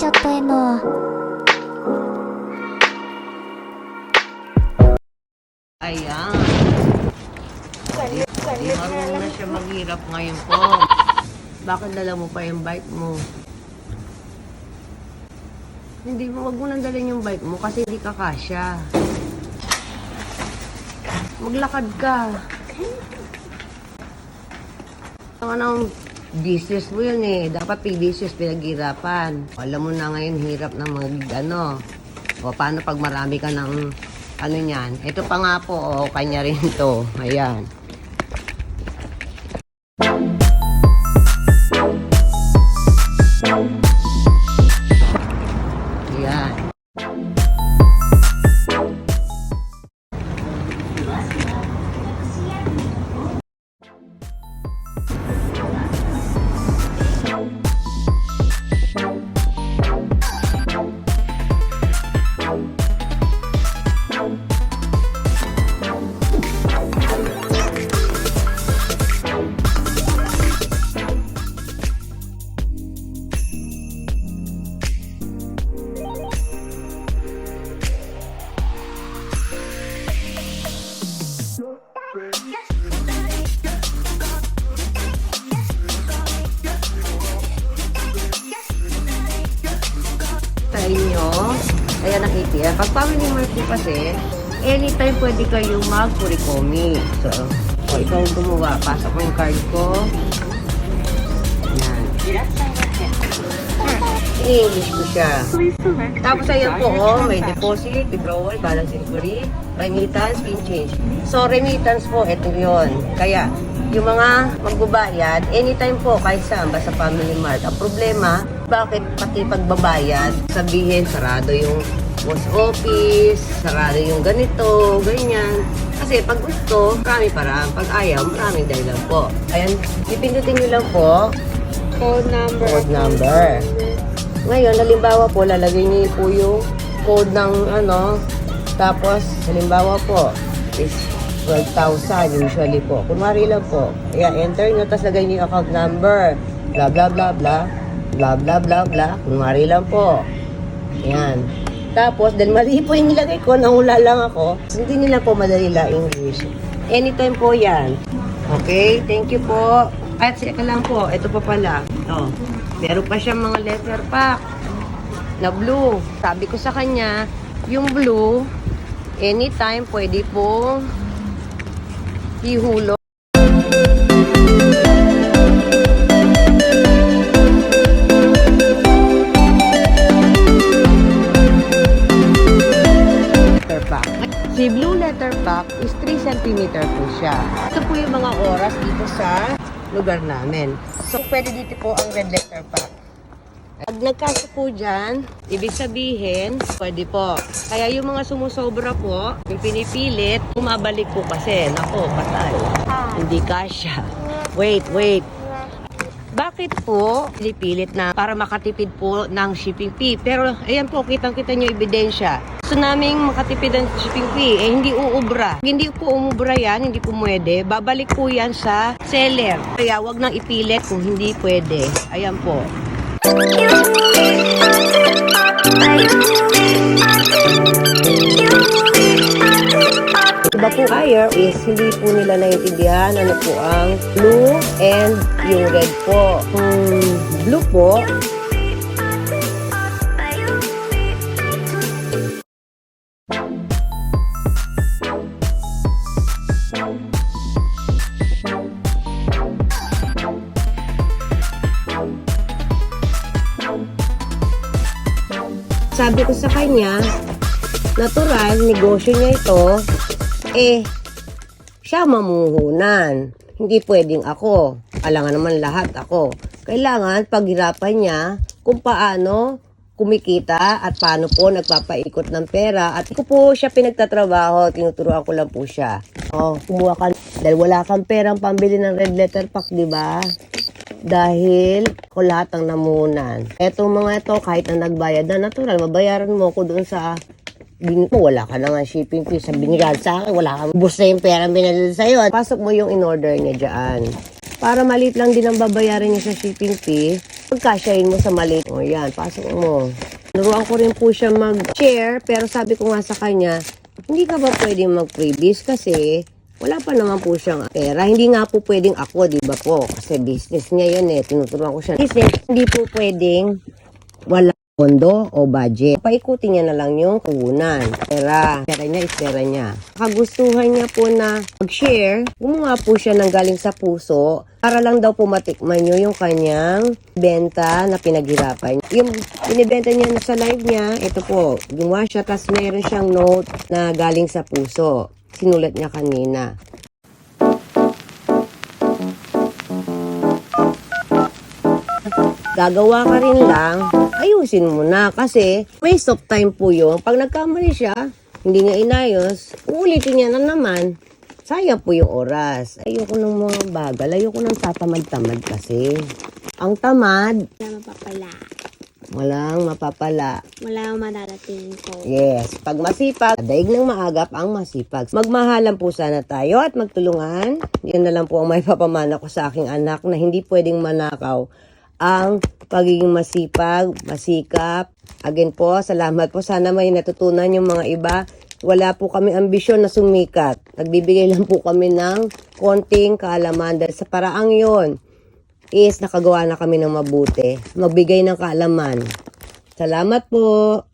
ちゃった N Ayan. Di marunong na siya maghirap ngayon po. Bakit dala mo pa yung bike mo? Hindi mo, wag mo nang dalhin yung bike mo kasi di ka kasya. Maglakad ka. Ang anong business mo yun eh. Dapat pag business pinaghirapan. Alam mo na ngayon hirap ng mag ano. O paano pag marami ka ng ano niyan. Ito pa nga po, o kanya rin to. Ayan. Ayan ang ATM. Pag family mart po kasi, anytime pwede kayong mag-kurikomi. So, o ikaw gumawa. Pasok ko yung card ko. Ayan. I-English ko siya. Tapos ayan po, oh, may deposit, withdrawal, balance inquiry, remittance, pin change. So, remittance po, ito yon. Kaya, yung mga magbabayad, anytime po, kahit saan, basta family mart. Ang problema, bakit pati pagbabayad, sabihin, sarado yung post office, sarado yung ganito, ganyan. Kasi pag gusto, marami parang. Pag ayaw, maraming dahilan po. Ayan, ipindutin nyo lang po, Phone number. code number. Ngayon, halimbawa po, lalagay niyo po yung code ng ano, tapos, halimbawa po, is 12,000 usually po. Kunwari lang po, yeah, enter nyo, tapos lagay niyo yung account number, blah, blah, blah, blah, blah, blah, blah, blah, kunwari lang po. Yan. Tapos, dahil mali po yung nilagay ko, nahula lang ako, hindi nila po madali la English. Anytime po yan. Okay, thank you po. At sika lang po, ito pa pala. Oh, meron pa siyang mga letter pack na blue. Sabi ko sa kanya, yung blue, anytime pwede pong ihulog. 3 cm po siya. Ito po yung mga oras dito sa lugar namin. So, pwede dito po ang red letter pack. Pag nagkaso po dyan, ibig sabihin, pwede po. Kaya yung mga sumusobra po, yung pinipilit, bumabalik po kasi. Nako, patay. Hindi kasya. Wait, wait. Bakit po pinipilit na para makatipid po ng shipping fee? Pero ayan po, kitang-kita nyo ebidensya. Gusto naming makatipid ng shipping fee, eh hindi uubra. Hindi po umubra yan, hindi po pwede. Babalik po yan sa seller. Kaya wag nang ipilit kung hindi pwede. Ayan po. Iba po higher is hindi po nila naiintindihan ano po ang blue and yung red po. Kung blue po, sabi ko sa kanya, natural, negosyo niya ito, eh, siya mamuhunan. Hindi pwedeng ako. Alangan naman lahat ako. Kailangan paghirapan niya kung paano kumikita at paano po nagpapaikot ng pera. At ko po siya pinagtatrabaho, tinuturuan ko lang po siya. Oh, kumuha ka, dahil wala kang perang pambili ng red letter pack, di ba? Dahil ko lahat ang namunan. Etong mga ito, kahit na nagbayad na, natural, mabayaran mo ko doon sa bin mo, wala ka na nga shipping fee sa binigay sa akin, wala kang bus na yung pera binalil sa'yo. Pasok mo yung in-order niya dyan. Para maliit lang din ang babayaran niya sa shipping fee, Pagkasyahin mo sa maliit. O yan, pasok mo. Nuruan ko rin po siya mag-share, pero sabi ko nga sa kanya, hindi ka ba pwedeng mag-freebies kasi wala pa naman po siyang pera. Hindi nga po pwedeng ako, di ba po? Kasi business niya yun eh. Tinuturuan ko siya. Business, hindi po pwedeng wala pondo o budget. Paikutin niya na lang yung kunan. Pera. Pera niya is pera niya. Kagustuhan niya po na mag-share. Gumawa po siya ng galing sa puso para lang daw po matikman niyo yung kanyang benta na pinaghirapan. Yung binibenta niya sa live niya, ito po, gumawa siya, tapos meron siyang note na galing sa puso. Sinulat niya kanina. gagawa ka rin lang, ayusin mo na kasi waste of time po yun. Pag nagkamali siya, hindi nga inayos, uulitin niya na naman. Sayang po yung oras. Ayoko ng mga bagal. Ayoko ng tatamad-tamad kasi. Ang tamad, Wala mapapala. walang mapapala. Wala madarating ko. Yes, pag masipag, daig ng maagap ang masipag. Magmahalan po sana tayo at magtulungan. Yan na lang po ang may papamana ko sa aking anak na hindi pwedeng manakaw ang pagiging masipag, masikap. Again po, salamat po. Sana may natutunan yung mga iba. Wala po kami ambisyon na sumikat. Nagbibigay lang po kami ng konting kaalaman dahil sa paraang yon is nakagawa na kami ng mabuti. Magbigay ng kaalaman. Salamat po.